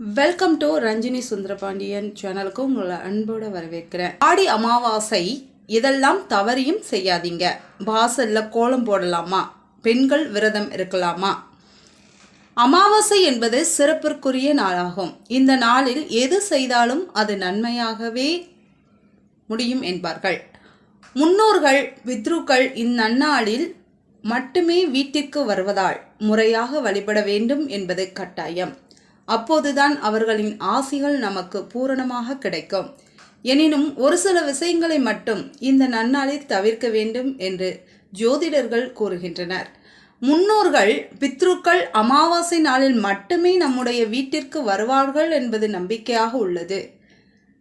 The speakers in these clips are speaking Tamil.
வெல்கம் டு ரஞ்சினி சுந்தரபாண்டியன் சேனலுக்கு உங்களை அன்போடு வரவேற்கிறேன். ஆடி அமாவாசை இதெல்லாம் தவறியும் செய்யாதீங்க. வாசலில் கோலம் போடலாமா? பெண்கள் விரதம் இருக்கலாமா? அமாவாசை என்பது சிறப்பிற்குரிய நாளாகும். இந்த நாளில் எது செய்தாலும் அது நன்மையாகவே முடியும் என்பார்கள். முன்னோர்கள் பித்ருக்கள் இந்நன்னாளில் மட்டுமே வீட்டிற்கு வருவதால் முறையாக வழிபட வேண்டும் என்பது கட்டாயம். அப்போதுதான் அவர்களின் ஆசிகள் நமக்கு பூரணமாக கிடைக்கும். எனினும் ஒரு சில விஷயங்களை மட்டும் இந்த நன்னாளில் தவிர்க்க வேண்டும் என்று ஜோதிடர்கள் கூறுகின்றனர். முன்னோர்கள் பித்ருக்கள் அமாவாசை நாளில் மட்டுமே நம்முடைய வீட்டிற்கு வருவார்கள் என்பது நம்பிக்கையாக உள்ளது.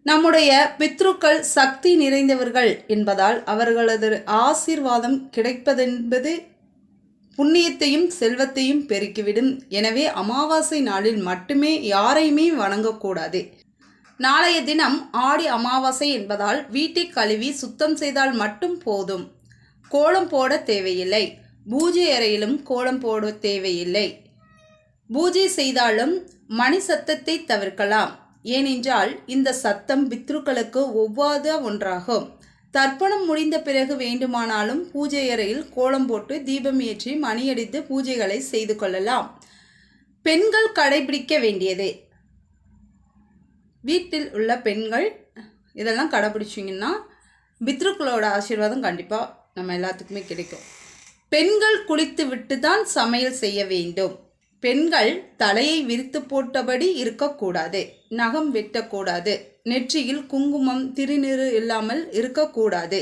நம்முடைய பித்ருக்கள் சக்தி நிறைந்தவர்கள் என்பதால் அவர்களது ஆசீர்வாதம் கிடைப்பதென்பது புண்ணியத்தையும் செல்வத்தையும் பெருக்கிவிடும். எனவே அமாவாசை நாளில் மட்டுமே யாரையுமே வணங்கக்கூடாது. நாளைய தினம் ஆடி அமாவாசை என்பதால் வீட்டை கழுவி சுத்தம் செய்தால் மட்டும் போதும். கோலம் போட தேவையில்லை. பூஜை அறையிலும் கோலம் போட தேவையில்லை. பூஜை செய்தாலும் மணி சத்தத்தை தவிர்க்கலாம். ஏனென்றால் இந்த சத்தம் பித்ருக்களுக்கு ஒவ்வாத ஒன்றாகும். தர்ப்பணம் முடிந்த பிறகு வேண்டுமானாலும் பூஜை அறையில் கோலம் போட்டு தீபம் ஏற்றி மணியடித்து பூஜைகளை செய்து கொள்ளலாம். பெண்கள் கடைபிடிக்க வேண்டியது. வீட்டில் உள்ள பெண்கள் இதெல்லாம் கடைபிடிச்சிங்கன்னா பித்ருக்களோட ஆசீர்வாதம் கண்டிப்பாக நம்ம எல்லாத்துக்குமே கிடைக்கும். பெண்கள் குளித்து விட்டு தான் சமையல் செய்ய வேண்டும். பெண்கள் தலையை விரித்து போட்டபடி இருக்கக்கூடாது நகம் வெட்டக்கூடாது நெற்றியில் குங்குமம் திருநீறு இல்லாமல் இருக்கக்கூடாது.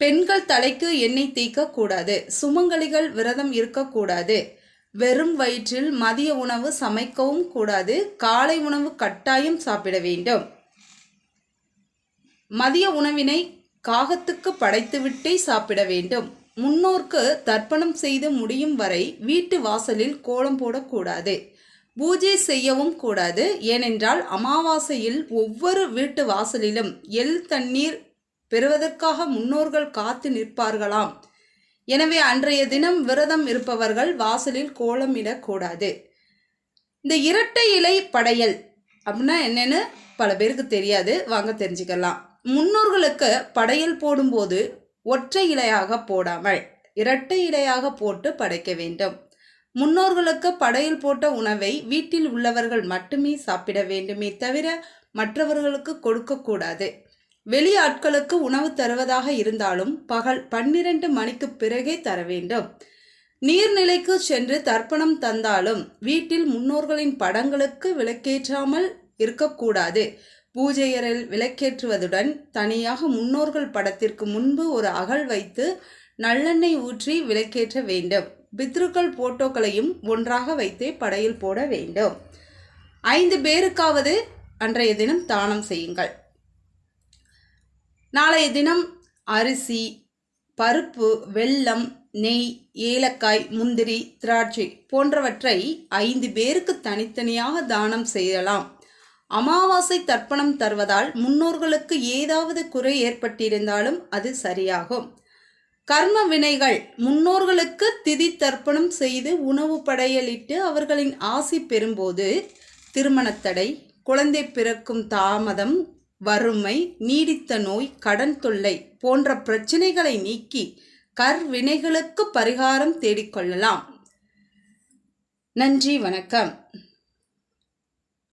பெண்கள் தலைக்கு எண்ணெய் தேய்க்கக்கூடாது சுமங்கலிகள் விரதம் இருக்கக்கூடாது. வெறும் வயிற்றில் மதிய உணவு சமைக்கவும் கூடாது காலை உணவு கட்டாயம் சாப்பிட வேண்டும். மதிய உணவினை காகத்துக்கு படைத்துவிட்டே சாப்பிட வேண்டும். முன்னோர்க்கு தர்ப்பணம் செய்து முடியும் வரை வீட்டு வாசலில் கோலம் போடக்கூடாது. பூஜை செய்யவும் கூடாது. ஏனென்றால் அமாவாசையில் ஒவ்வொரு வீட்டு வாசலிலும் எள் தண்ணீர் பெறுவதற்காக முன்னோர்கள் காத்து நிற்பார்களாம். எனவே அன்றைய தினம் விரதம் இருப்பவர்கள் வாசலில் கோலம் இடக்கூடாது. இந்த இரட்டை இலை படையல் அப்படின்னா என்னென்னு பல பேருக்கு தெரியாது. வாங்க தெரிஞ்சுக்கலாம். முன்னோர்களுக்கு படையல் போடும்போது ஒற்றை இலையாக போடாமல் இரட்டை இலையாக போட்டு படைக்க வேண்டும். முன்னோர்களுக்கு படையல் போட்ட உணவை வீட்டில் உள்ளவர்கள் மட்டுமே சாப்பிட வேண்டுமே தவிர மற்றவர்களுக்கு கொடுக்கக்கூடாது வெளி ஆட்களுக்கு உணவு தருவதாக இருந்தாலும் பகல் பன்னிரண்டு மணிக்கு பிறகே தர வேண்டும். நீர்நிலைக்கு சென்று தர்ப்பணம் தந்தாலும் வீட்டில் முன்னோர்களின் படங்களுக்கு விளக்கேற்றாமல் இருக்கக்கூடாது பூஜையரில் விளக்கேற்றுவதுடன் தனியாக முன்னோர்கள் படத்திற்கு முன்பு ஒரு அகல் வைத்து நல்லெண்ணெய் ஊற்றி விளக்கேற்ற வேண்டும். பித்ருக்கள் போட்டோக்களையும் ஒன்றாக வைத்தே படையில் போட வேண்டும். ஐந்து பேருக்காவது அன்றைய தினம் தானம் செய்யுங்கள். நாளைய தினம் அரிசி பருப்பு வெல்லம் நெய் ஏலக்காய் முந்திரி திராட்சை போன்றவற்றை ஐந்து பேருக்கு தனித்தனியாக தானம் செய்யலாம். அமாவாசை தர்ப்பணம் தருவதால் முன்னோர்களுக்கு ஏதாவது குறை ஏற்பட்டிருந்தாலும் அது சரியாகும். கர்ம வினைகள் முன்னோர்களுக்கு திதி தர்ப்பணம் செய்து உணவு படையலிட்டு அவர்களின் ஆசி பெறும்போது திருமணத்தடை குழந்தை பிறக்கும் தாமதம் வறுமை நீடித்த நோய் கடன் தொல்லை போன்ற பிரச்சனைகளை நீக்கி கர்வினைகளுக்கு பரிகாரம் தேடிக்கொள்ளலாம். நன்றி வணக்கம்.